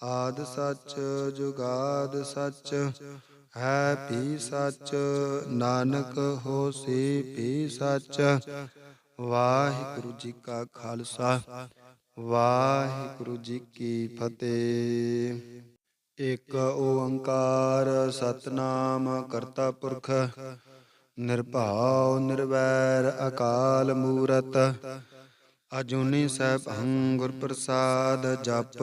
ਆਦ ਸੱਚ ਜੁਗਾਦ ਸੱਚ, ਹੈ ਭੀ ਸੱਚ, ਨਾਨਕ ਹੋਸੀ ਵੀ ਸੱਚ। ਵਾਹਿਗੁਰੂ ਜੀ ਕਾ ਖਾਲਸਾ, ਵਾਹਿਗੁਰੂ ਜੀ ਕੀ ਫਤਿਹ। ਇਕ ਓੰਕਾਰ ਸਤਨਾਮ ਕਰਤਾ ਪੁਰਖ, ਨਿਰਭਉ ਨਿਰਵੈਰ ਅਕਾਲ ਮੂਰਤ। ਅਜੂਨੀ ਸੈਭੰ ਗੁਰ ਪ੍ਰਸਾਦ ਜਪ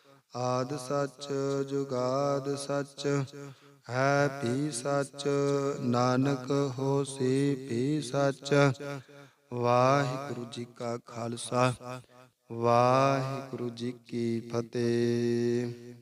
ਆਦ ਸੱਚ ਜੁਗਾਦ ਸੱਚ, ਹੈ ਵੀ ਸੱਚ, ਨਾਨਕ ਹੋਸੀ ਵੀ ਸੱਚ। ਵਾਹਿਗੁਰੂ ਜੀ ਕਾ ਖਾਲਸਾ, ਵਾਹਿਗੁਰੂ ਜੀ ਕੀ ਫਤਿਹ।